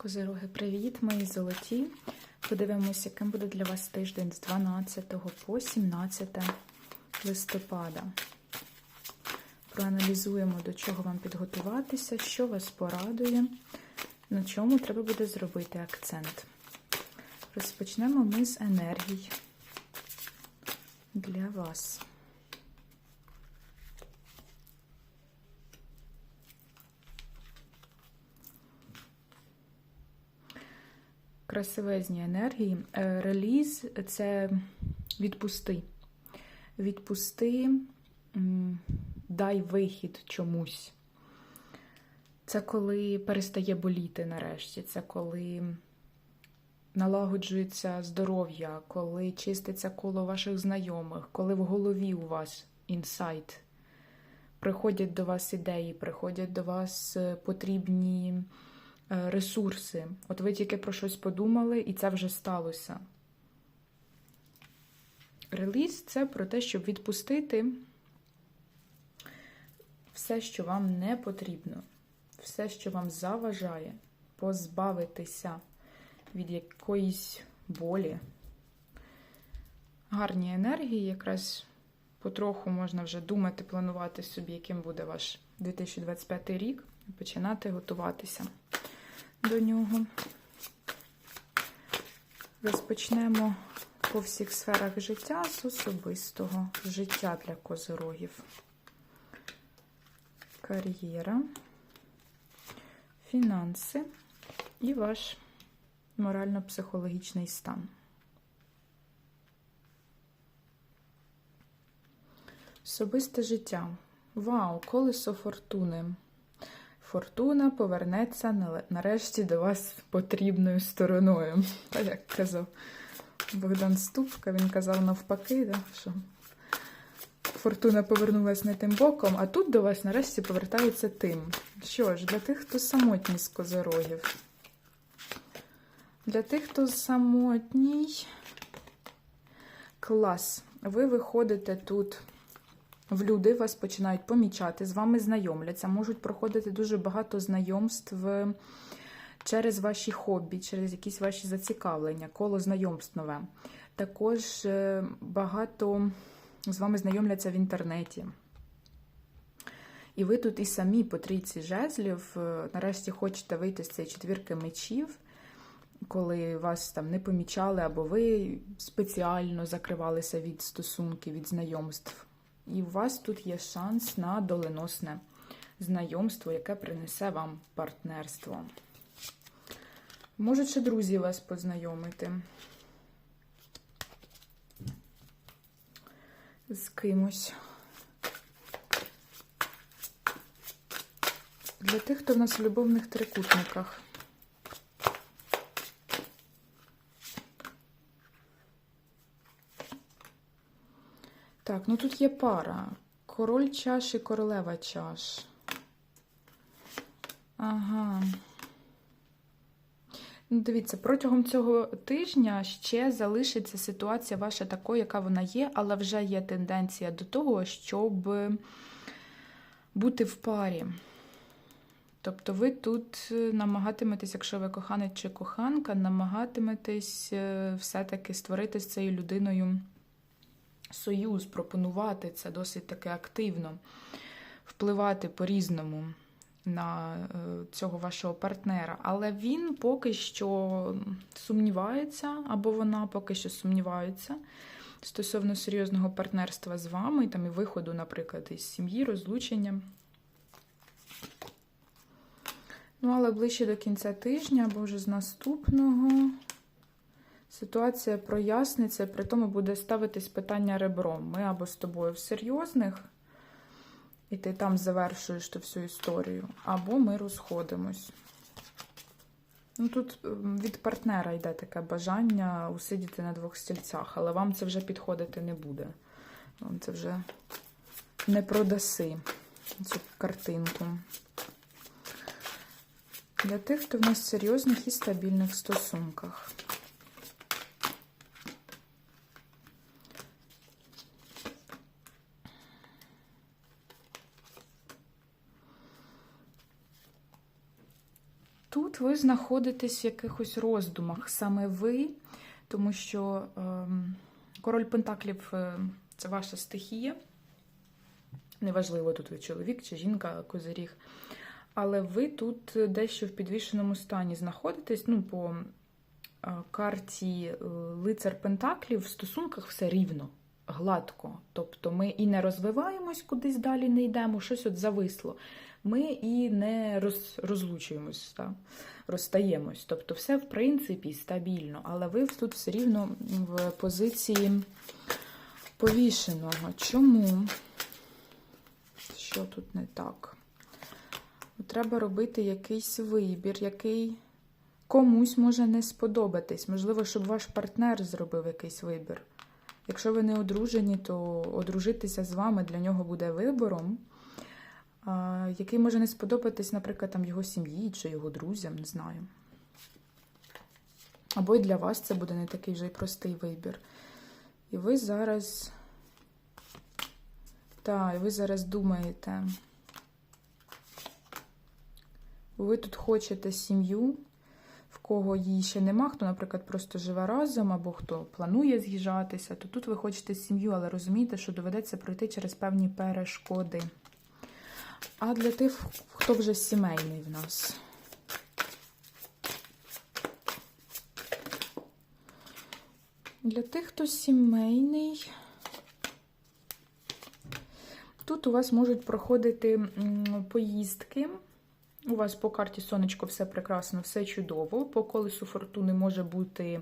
Козироги, привіт, мої золоті. Подивимося, яким буде для вас тиждень з 12 по 17 листопада. Проаналізуємо, до чого вам підготуватися, що вас порадує, на чому треба буде зробити акцент. Розпочнемо ми з енергій для вас. Красивезні енергії. Е, Реліз це відпусти. Відпусти, дай вихід чомусь. Це коли перестає боліти нарешті. Це коли налагоджується здоров'я, коли чиститься коло ваших знайомих, коли в голові у вас інсайт. Приходять до вас ідеї, приходять до вас е, потрібні ресурси. От ви тільки про щось подумали, і це вже сталося. Реліз це про те, щоб відпустити все, що вам не потрібно, все, що вам заважає, позбавитися від якоїсь болі. Гарні енергії, якраз потроху можна вже думати, планувати собі, яким буде ваш 2025 рік, і починати готуватися до нього. Розпочнемо по всіх сферах життя з особистого життя для козирогів. Кар'єра, фінанси і ваш морально-психологічний стан. Особисте життя. Вау, колесо фортуни. Фортуна повернеться нарешті до вас потрібною стороною. Так як казав Богдан Ступка, він казав навпаки, да, що фортуна повернулась не тим боком, а тут до вас нарешті повертається тим. Що ж, для тих, хто самотній з козорогів. Для тих, хто самотній, клас. Ви виходите тут в люди, вас починають помічати, з вами знайомляться, можуть проходити дуже багато знайомств через ваші хобі, через якісь ваші зацікавлення, коло знайомств нове. Також е, багато з вами знайомляться в інтернеті. І ви тут і самі по трійці жезлів, е, нарешті хочете вийти з цієї четвірки мечів, коли вас там не помічали, або ви спеціально закривалися від стосунків, від знайомств. І у вас тут є шанс на доленосне знайомство, яке принесе вам партнерство. Можуть ще друзі вас познайомити з кимось. Для тих, хто в нас в любовних трикутниках. Так, ну тут є пара. Король чаш і королева чаш. Ага. Ну, дивіться, протягом цього тижня ще залишиться ситуація ваша такою, яка вона є, але вже є тенденція до того, щоб бути в парі. Тобто ви тут намагатиметесь, якщо ви коханець чи коханка, намагатиметесь е, все-таки створити з цією людиною союз, пропонувати це досить таки активно, впливати по-різному на е, цього вашого партнера. Але він поки що сумнівається, або вона поки що сумнівається стосовно серйозного партнерства з вами, там і виходу, наприклад, із сім'ї, розлучення. Ну, але ближче до кінця тижня, або вже з наступного. Ситуація проясниться, при тому буде ставитись питання ребром. Ми або з тобою в серйозних, і ти там завершуєш ту всю історію, або ми розходимось. Ну, Тут від партнера йде таке бажання усидіти на двох стільцях, але вам це вже підходити не буде. Вам це вже не продаси цю картинку. Для тих, хто в нас серйозних і стабільних стосунках. Ви знаходитесь в якихось роздумах, саме ви, тому що ем, король Пентаклів е, це ваша стихія. Неважливо, тут ви чоловік чи жінка, козиріг. Але ви тут дещо в підвішеному стані знаходитесь. Ну, по е, карті е, лицар Пентаклів в стосунках все рівно, гладко. Тобто ми і не розвиваємось, кудись далі не йдемо, щось от зависло. Ми і не роз, розлучуємось, так? розстаємось. Тобто, все в принципі стабільно, але ви тут все рівно в позиції повішеного. Чому? Що тут не так? Треба робити якийсь вибір, який комусь може не сподобатись. Можливо, щоб ваш партнер зробив якийсь вибір. Якщо ви не одружені, то одружитися з вами для нього буде вибором, який може не сподобатись, наприклад, там його сім'ї чи його друзям, не знаю. Або і для вас це буде не такий вже й простий вибір. І ви зараз. Так, і ви зараз думаєте. Ви тут хочете сім'ю, в кого її ще нема, хто, наприклад, просто живе разом, або хто планує з'їжджатися, то тут ви хочете сім'ю, але розумієте, що доведеться пройти через певні перешкоди. А для тих, хто вже сімейний в нас. Для тих, хто сімейний, тут у вас можуть проходити поїздки. У вас по карті сонечко все прекрасно, все чудово. По колесу фортуни може бути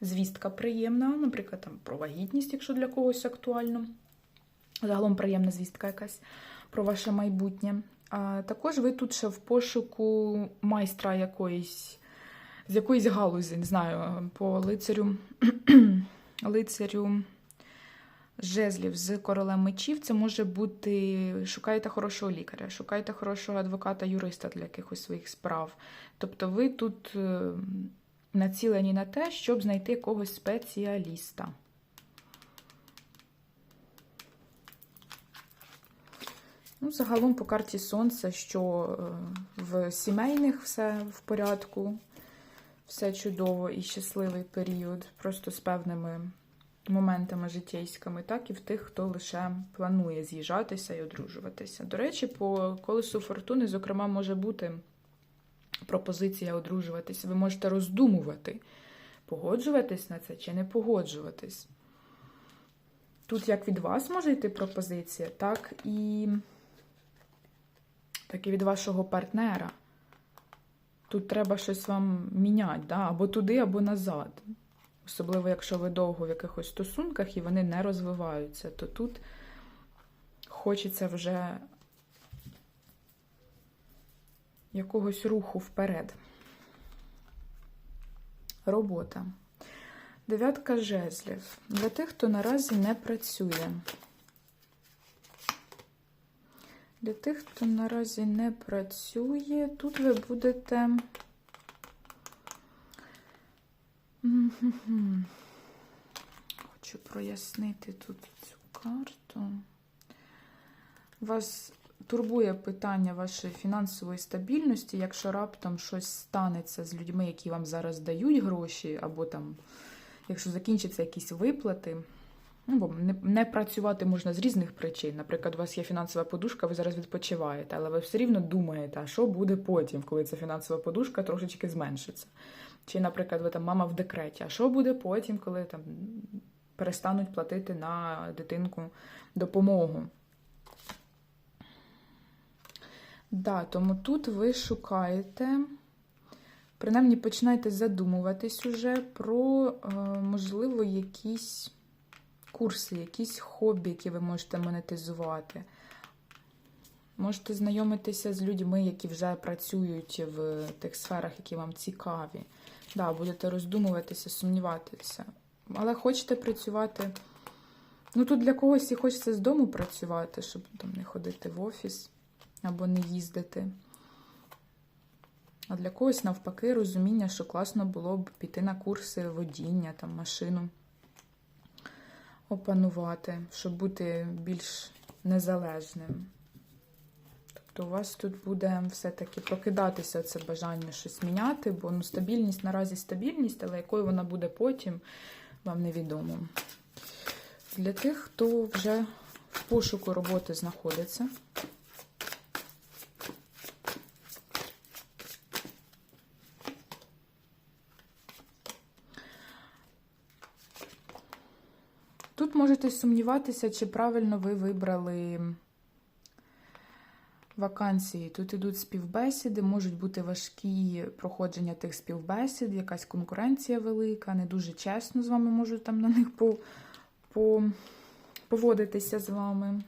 звістка приємна, наприклад, там про вагітність, якщо для когось актуально. Загалом приємна звістка якась про ваше майбутнє. А також ви тут ще в пошуку майстра якоїсь, з якоїсь галузі, не знаю, по лицарю, лицарю жезлів з королем мечів. Це може бути шукаєте хорошого лікаря, шукаєте хорошого адвоката, юриста для якихось своїх справ. Тобто ви тут е, націлені на те, щоб знайти якогось спеціаліста. Ну, Загалом по карті Сонця, що е, в сімейних все в порядку, все чудово і щасливий період, просто з певними моментами життєйськими, так і в тих, хто лише планує з'їжджатися і одружуватися. До речі, по колесу фортуни, зокрема, може бути пропозиція одружуватися. Ви можете роздумувати, погоджуватись на це чи не погоджуватись. Тут як від вас може йти пропозиція, так і так і від вашого партнера. Тут треба щось вам міняти, да? або туди, або назад. Особливо, якщо ви довго в якихось стосунках і вони не розвиваються, то тут хочеться вже якогось руху вперед. Робота. Дев'ятка жезлів. Для тих, хто наразі не працює. Для тих, хто наразі не працює, тут ви будете. Хочу прояснити тут цю карту. Вас турбує питання вашої фінансової стабільності, якщо раптом щось станеться з людьми, які вам зараз дають гроші, або там, якщо закінчаться якісь виплати. Ну, бо не, не працювати можна з різних причин. Наприклад, у вас є фінансова подушка, ви зараз відпочиваєте, але ви все рівно думаєте, а що буде потім, коли ця фінансова подушка трошечки зменшиться. Чи, наприклад, ви там мама в декреті, а що буде потім, коли там перестануть платити на дитинку допомогу? Да, тому тут ви шукаєте, принаймні починаєте задумуватись уже про, можливо, якісь курси, якісь хобі, які ви можете монетизувати. Можете знайомитися з людьми, які вже працюють в тих сферах, які вам цікаві. Да, будете роздумуватися, сумніватися. Але хочете працювати. Ну, тут для когось і хочеться з дому працювати, щоб там не ходити в офіс або не їздити. А для когось, навпаки, розуміння, що класно було б піти на курси водіння, там, машину опанувати, щоб бути більш незалежним. Тобто у вас тут буде все-таки прокидатися це бажання щось міняти, бо ну, стабільність наразі стабільність, але якою вона буде потім, вам невідомо. Для тих, хто вже в пошуку роботи знаходиться. Тут можете сумніватися, чи правильно ви вибрали вакансії. Тут ідуть співбесіди, можуть бути важкі проходження тих співбесід, якась конкуренція велика, не дуже чесно з вами можуть там на них по, по, поводитися з вами.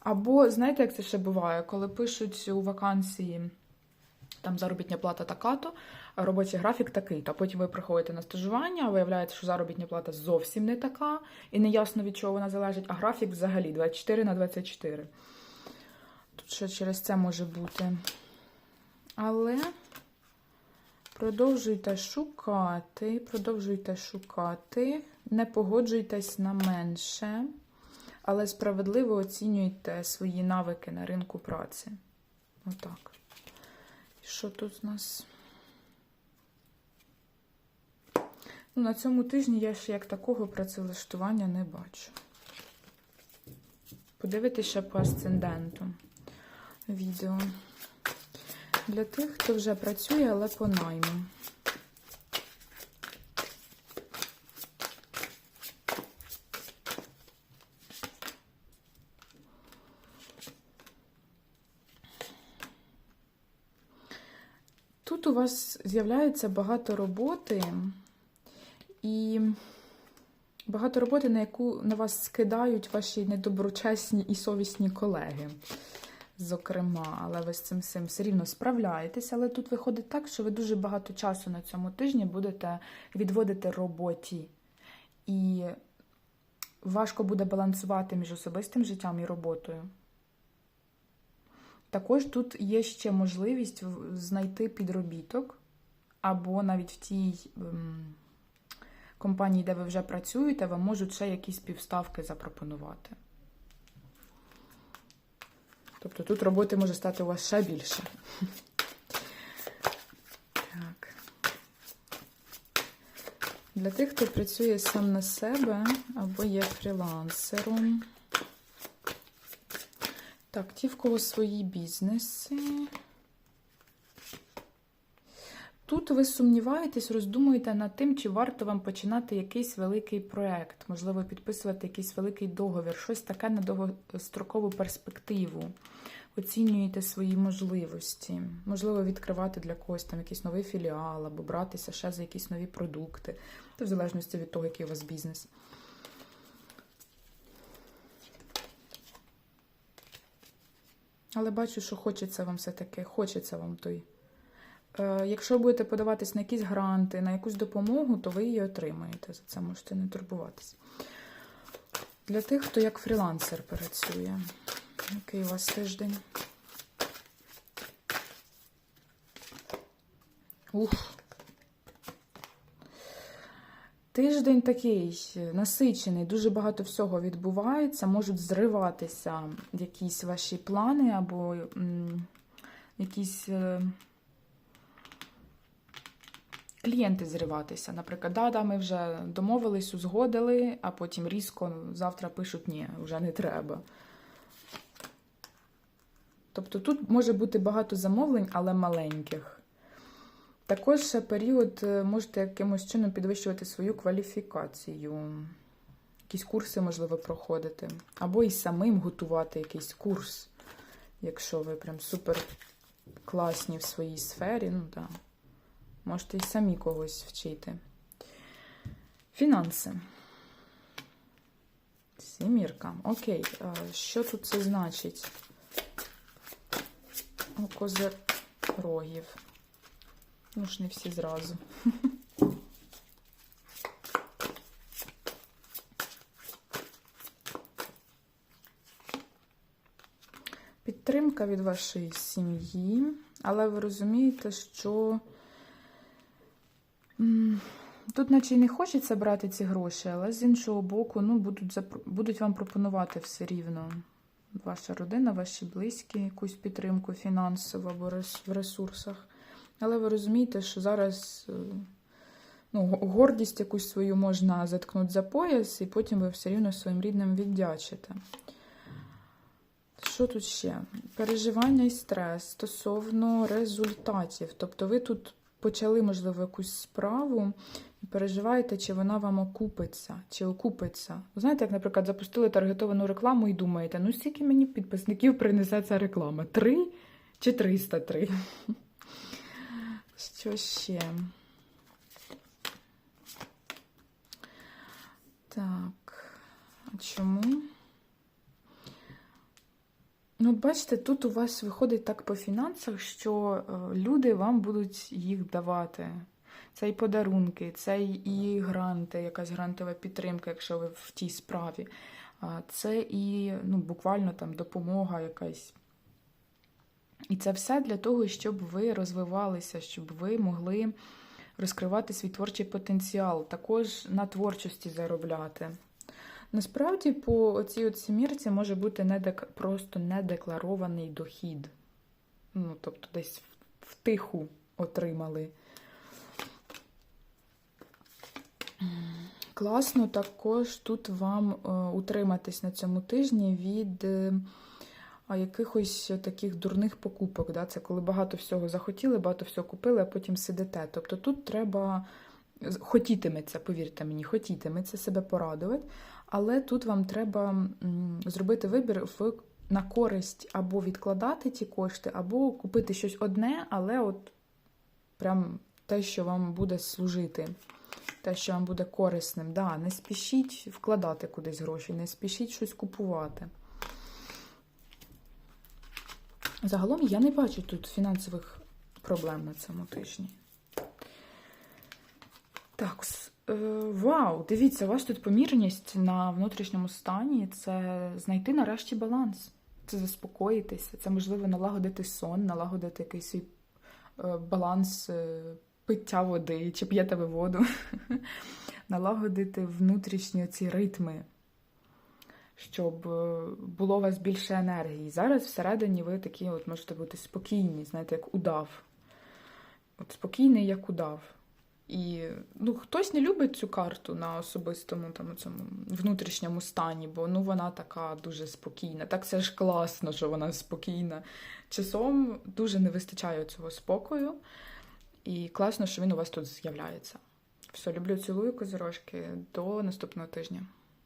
Або, знаєте, як це ще буває, коли пишуть у вакансії там заробітня плата така-то, робочий графік такий-то. Потім ви приходите на стажування, а виявляєте, що заробітня плата зовсім не така, і не ясно від чого вона залежить, а графік взагалі 24 на 24. Тут ще через це може бути. Але продовжуйте шукати, продовжуйте шукати, не погоджуйтесь на менше, але справедливо оцінюйте свої навики на ринку праці. Отак. Що тут у нас? Ну, на цьому тижні я ще як такого працевлаштування не бачу. Подивитися ще по асценденту відео. Для тих, хто вже працює, але по найму. Тут у вас з'являється багато роботи і багато роботи, на яку на вас скидають ваші недоброчесні і совісні колеги. Зокрема, але ви з цим всім все рівно справляєтесь. Але тут виходить так, що ви дуже багато часу на цьому тижні будете відводити роботі. І важко буде балансувати між особистим життям і роботою. Також тут є ще можливість знайти підробіток, або навіть в тій компанії, де ви вже працюєте, вам можуть ще якісь півставки запропонувати. Тобто тут роботи може стати у вас ще більше. Так. Для тих, хто працює сам на себе або є фрілансером. Так, ті, в кого свої бізнеси. Тут ви сумніваєтесь, роздумуєте над тим, чи варто вам починати якийсь великий проєкт, можливо, підписувати якийсь великий договір, щось таке на довгострокову перспективу. Оцінюєте свої можливості, можливо, відкривати для когось там якийсь новий філіал, або братися ще за якісь нові продукти, в залежності від того, який у вас бізнес. Але бачу, що хочеться вам все-таки, хочеться вам той. Е, якщо будете подаватись на якісь гранти, на якусь допомогу, то ви її отримаєте. За це можете не турбуватись. Для тих, хто як фрілансер працює. Який у вас тиждень? Ух. Тиждень такий насичений, дуже багато всього відбувається, можуть зриватися якісь ваші плани або м, якісь е, клієнти зриватися. Наприклад, да, да, ми вже домовились, узгодили, а потім різко завтра пишуть, ні, вже не треба. Тобто тут може бути багато замовлень, але маленьких. Також період е, можете якимось чином підвищувати свою кваліфікацію. Якісь курси, можливо, проходити. Або і самим готувати якийсь курс, якщо ви прям супер класні в своїй сфері, ну так. Можете і самі когось вчити. Фінанси. Сімірка. Окей, що тут це значить? У козирогів. Ну ж не всі зразу. Підтримка від вашої сім'ї, але ви розумієте, що тут, наче й не хочеться брати ці гроші, але з іншого боку, ну, будуть, будуть вам пропонувати все рівно. ваша родина, ваші близькі, якусь підтримку фінансову або в ресурсах. Але ви розумієте, що зараз е, ну, гордість якусь свою можна заткнути за пояс, і потім ви все рівно своїм рідним віддячите. Що тут ще? Переживання і стрес стосовно результатів. Тобто ви тут почали, можливо, якусь справу і переживаєте, чи вона вам окупиться, чи окупиться. Ви знаєте, як, наприклад, запустили таргетовану рекламу і думаєте, ну скільки мені підписників принесе ця реклама? Три чи 303? Що ще? Так, а чому? Ну, бачите, тут у вас виходить так по фінансах, що е, люди вам будуть їх давати. Це і подарунки, це і гранти, якась грантова підтримка, якщо ви в тій справі. Це і ну, буквально там допомога якась. І це все для того, щоб ви розвивалися, щоб ви могли розкривати свій творчий потенціал, також на творчості заробляти. Насправді, по цій сімірці може бути недек... просто недекларований дохід. Ну, тобто десь втиху отримали. Класно також тут вам е, утриматись на цьому тижні від е, якихось таких дурних покупок. Да? Це коли багато всього захотіли, багато всього купили, а потім сидите. Тобто тут треба хотітиметься, повірте мені, хотітиметься себе порадувати, але тут вам треба зробити вибір в на користь або відкладати ті кошти, або купити щось одне, але от прям те, що вам буде служити, те, що вам буде корисним. Да, не спішіть вкладати кудись гроші, не спішіть щось купувати. Загалом я не бачу тут фінансових проблем на цьому тижні. Так, вау, дивіться, у вас тут помірність на внутрішньому стані це знайти нарешті баланс. Це заспокоїтися, це можливо налагодити сон, налагодити якийсь свій е, баланс е, пиття води, чи п'єте ви воду, налагодити внутрішні ці ритми, щоб е, було у вас більше енергії. Зараз всередині ви такі от можете бути спокійні, знаєте, як удав. От спокійний, як удав. І ну, хтось не любить цю карту на особистому там, цьому внутрішньому стані, бо ну, вона така дуже спокійна. Так це ж класно, що вона спокійна. Часом дуже не вистачає цього спокою, і класно, що він у вас тут з'являється. Все, люблю, цілую козирожки. До наступного тижня.